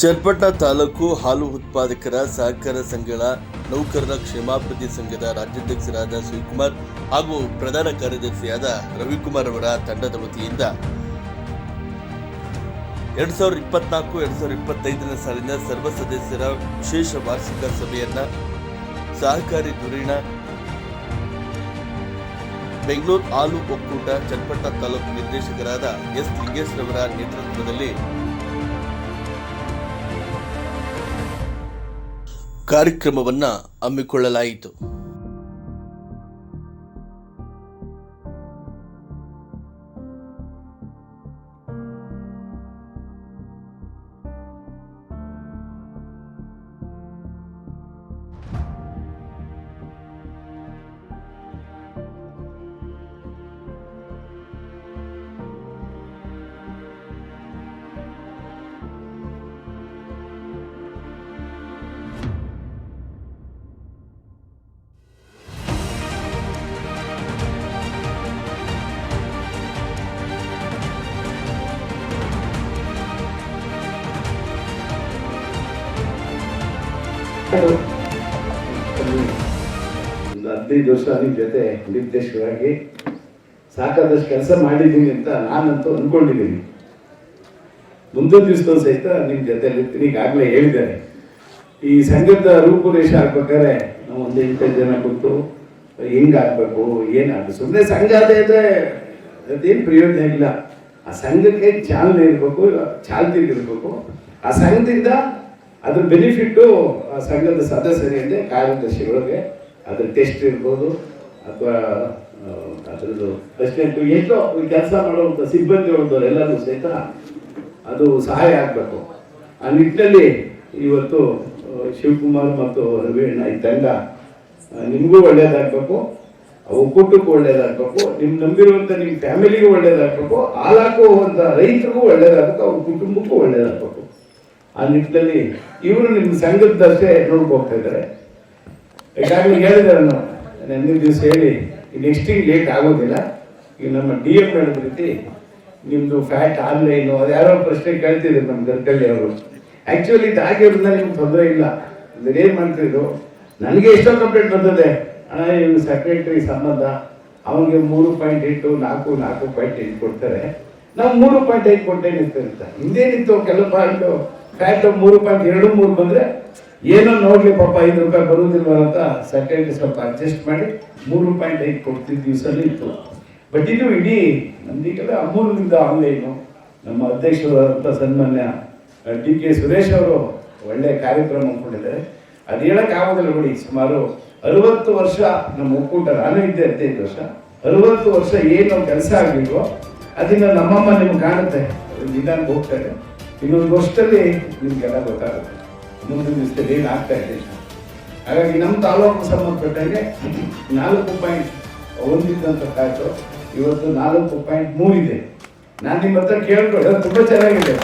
ಚನ್ನಪಟ್ಟಣ ತಾಲೂಕು ಹಾಲು ಉತ್ಪಾದಕರ ಸಹಕಾರ ಸಂಘಗಳ ನೌಕರರ ಕ್ಷೇಮಾಭಿವೃದ್ಧಿ ಸಂಘದ ರಾಜ್ಯಾಧ್ಯಕ್ಷರಾದ ಶಿವಕುಮಾರ್ ಹಾಗೂ ಪ್ರಧಾನ ಕಾರ್ಯದರ್ಶಿಯಾದ ರವಿಕುಮಾರ್ ಅವರ ತಂಡದ ವತಿಯಿಂದ ಎರಡ್ ಸಾವಿರದ ಇಪ್ಪತ್ನಾಲ್ಕು, ಎರಡ್ ಸಾವಿರದ ಇಪ್ಪತ್ತೈದನೇ ಸಾಲಿನ ಸರ್ವ ಸದಸ್ಯರ ವಿಶೇಷ ವಾರ್ಷಿಕ ಸಭೆಯನ್ನ ಸಹಕಾರಿ ಧುರೀಣ ಬೆಂಗಳೂರು ಹಾಲು ಒಕ್ಕೂಟ ಚನ್ನಪಟ್ಟಣ ತಾಲೂಕು ನಿರ್ದೇಶಕರಾದ ಎಸ್ ಲಿಂಗೇಶ್ವರವರ ನೇತೃತ್ವದಲ್ಲಿ ಕಾರ್ಯಕ್ರಮವನ್ನ ಹಮ್ಮಿಕೊಳ್ಳಲಾಯಿತು. ಒಂದು ಹದಿನೈದು ವರ್ಷ ನಿಮ್ಮ ಜೊತೆ ನಿರ್ದೇಶಕರಾಗಿ ಸಾಕಾದಷ್ಟು ಕೆಲಸ ಮಾಡಿದ್ದೀನಿ ಅಂತ ನಾನಂತೂ ಅಂದ್ಕೊಂಡಿದ್ದೀನಿ ಮುಂದೊಂದು ದಿವಸದಲ್ಲಿ ಸಹಿತ ನಿಮ್ಮ ಜೊತೆ ಇರ್ತೀನಿ. ಈಗಾಗಲೇ ಹೇಳಿದ್ದಾರೆ. ಈ ಸಂಘದ ರೂಪುರೇಷ ಹಾಕ್ಬೇಕಾದ್ರೆ ನಾವು ಒಂದು ಎಂಟೈದು ಜನ ಕೂತು ಹೆಂಗ್ ಆಗ್ಬೇಕು ಏನಾಗಬೇಕು ಸುಮ್ಮನೆ ಸಂಘ ಅದೇ ಇದ್ರೆ ಅದೇನು ಪ್ರಯೋಜನ ಇಲ್ಲ. ಆ ಸಂಘಕ್ಕೆ ಚಾಲನೆ ಇರಬೇಕು ಚಾಲ್ತಿಗಿರ್ಬೇಕು ಆ ಸಂಘದಿಂದ ಅದ್ರ ಬೆನಿಫಿಟ್ಟು ಸಂಘದ ಸದಸ್ಯರಿಗೆ ಕಾರ್ಯದರ್ಶಿಗಳಿಗೆ ಅದ್ರ ಟೆಸ್ಟ್ ಇರ್ಬೋದು, ಅಥವಾ ಅದರದ್ದು ಪ್ರೆಸಿಡೆಂಟ್ ಎಷ್ಟೋ ಕೆಲಸ ಮಾಡುವಂಥ ಸಿಬ್ಬಂದಿ ಎಲ್ಲರೂ ಸಹಿತ ಅದು ಸಹಾಯ ಆಗಬೇಕು. ಆ ನಿಟ್ಟಿನಲ್ಲಿ ಇವತ್ತು ಶಿವಕುಮಾರ್ ಮತ್ತು ರವೀಣ್ಣ ಈ ತಂಡ ನಿಮಗೂ ಒಳ್ಳೇದಾಗಬೇಕು. ಒಕ್ಕೂಟಕ್ಕೂ ಒಳ್ಳೇದಾಗಬೇಕು. ನಿಮ್ ನಂಬಿರುವಂತ ನಿಮ್ಮ ಫ್ಯಾಮಿಲಿಗೂ ಒಳ್ಳೇದಾಗಬೇಕು. ಹಾಲಾಕುವಂಥ ರೈತರಿಗೂ ಒಳ್ಳೇದಾಗಬೇಕು. ಅವ್ರ ಕುಟುಂಬಕ್ಕೂ ಒಳ್ಳೇದಾಗಬೇಕು. ಆ ನಿಟ್ಟಿನಲ್ಲಿ ಇವರು ನಿಮ್ಮ ಸಂಘದಷ್ಟೇ ನೋಡ್ಕೋಗ್ತಾ ಇದ್ದಾರೆ. ಈಗಾಗಲೇ ಹೇಳಿದ್ದಾರೆ ನಾನು ನೆನ್ನೆ ದಿವಸ ಹೇಳಿ ನೆಕ್ಸ್ಟಿಂಗ್ ಲೇಟ್ ಆಗೋದಿಲ್ಲ. ಈಗ ನಮ್ಮ ಡಿ ಎಂ ಹೇಳಿದ ರೀತಿ ನಿಮ್ಮದು ಫ್ಯಾಟ್ ಆನ್ಲೈನು ಅದು ಯಾರೋ ಪ್ರಶ್ನೆ ಕೇಳ್ತಿದ್ರು ನಮ್ಮ ಗರ್ಕಲ್ಲಿ ಅವರು. ಆ್ಯಕ್ಚುಲಿ ಇದು ಆಗಿರೋದ್ರಿಂದ ನಿಮ್ಗೆ ತೊಂದರೆ ಇಲ್ಲ. ಏನು ಮಾಡ್ತಿದ್ರು ನನಗೆ ಎಷ್ಟೋ ಕಂಪ್ಲೇಂಟ್ ಬಂದದೆ ಅಣ್ಣ, ಇವ್ರ ಸೆಕ್ರೆಟರಿ ಸಂಬಂಧ, ಅವನಿಗೆ ಮೂರು ಪಾಯಿಂಟ್ ಎಂಟು, ನಾಲ್ಕು ನಾಲ್ಕು ಪಾಯಿಂಟ್ ಎಂಟು ಕೊಡ್ತಾರೆ. ನಾವು ಮೂರು ಪಾಯಿಂಟ್ ಐದು ಕೊಟ್ಟೇನಿತ್ತು ಅಂತ ಹಿಂದೇನಿತ್ತು ಕೆಲವು ಪಾಯಿಂಟ್ ಫ್ಯಾಟ್ ಮೂರು ಪಾಯಿಂಟ್ ಎರಡು ಮೂರು ಬಂದರೆ ಏನೋ ನೋಡ್ಲಿ ಪಾಪ ಐದು ರೂಪಾಯಿ ಬರುವುದಿಲ್ಲ ಅಂತ ಸೆಕ್ರೆಟರಿ ಸ್ವಲ್ಪ ಅಡ್ಜಸ್ಟ್ ಮಾಡಿ ಮೂರು ಪಾಯಿಂಟ್ ಐದು ಕೊಡ್ತಿದ್ದ ದಿವಸಲ್ಲಿ ಇತ್ತು. ಬಟ್ ಇದು ಇಡೀ ನಮ್ದೀಗೆಲ್ಲ ಅಮೂಲ್ಯದಿಂದ ಆನ್ಲೈನು ನಮ್ಮ ಅಧ್ಯಕ್ಷರಾದಂಥ ಸನ್ಮಾನ್ಯ ಡಿ ಕೆ ಸುರೇಶ್ ಅವರು ಒಳ್ಳೆ ಕಾರ್ಯಕ್ರಮ ಅಂದ್ಕೊಂಡಿದ್ದಾರೆ ಅದು ಹೇಳಕ್ಕೆ ಆಗೋದಿಲ್ಲ ನೋಡಿ, ಸುಮಾರು ಅರವತ್ತು ವರ್ಷ ನಮ್ಮ ಒಕ್ಕೂಟ, ನಾನು ಇದ್ದೆ ಹದಿನೈದು ವರ್ಷ, ಅರವತ್ತು ವರ್ಷ ಏನು ಕೆಲಸ ಆಗಲಿಲ್ವೋ ಅದನ್ನು ನಮ್ಮಮ್ಮ ನಿಮ್ಗೆ ಕಾಣುತ್ತೆ. ನಿಧಾನಕ್ಕೆ ಹೋಗ್ತಾರೆ. ಇನ್ನೊಂದು ವರ್ಷದಲ್ಲಿ ನಿಮ್ಗೆಲ್ಲ ಗೊತ್ತಾಗುತ್ತೆ. ಮುಂದಿನ ದಿವಸದಲ್ಲಿ ಏನು ಆಗ್ತಾ ಇದೆ ಹಾಗಾಗಿ ನಮ್ಮ ತಾಲೂಕು ಸಂಬಂಧಪಟ್ಟಂಗೆ ನಾಲ್ಕು ಪಾಯಿಂಟ್ ಒಂದಿದ್ದಂಥ ಕಾಯ್ತು ಇವತ್ತು ನಾಲ್ಕು ಪಾಯಿಂಟ್ ಮೂರಿದೆ. ನಾನು ನಿಮ್ಮ ಹತ್ರ ಕೇಳ್ಕೊಳ್ಳೋದು ತುಂಬ ಚೆನ್ನಾಗಿದೆ.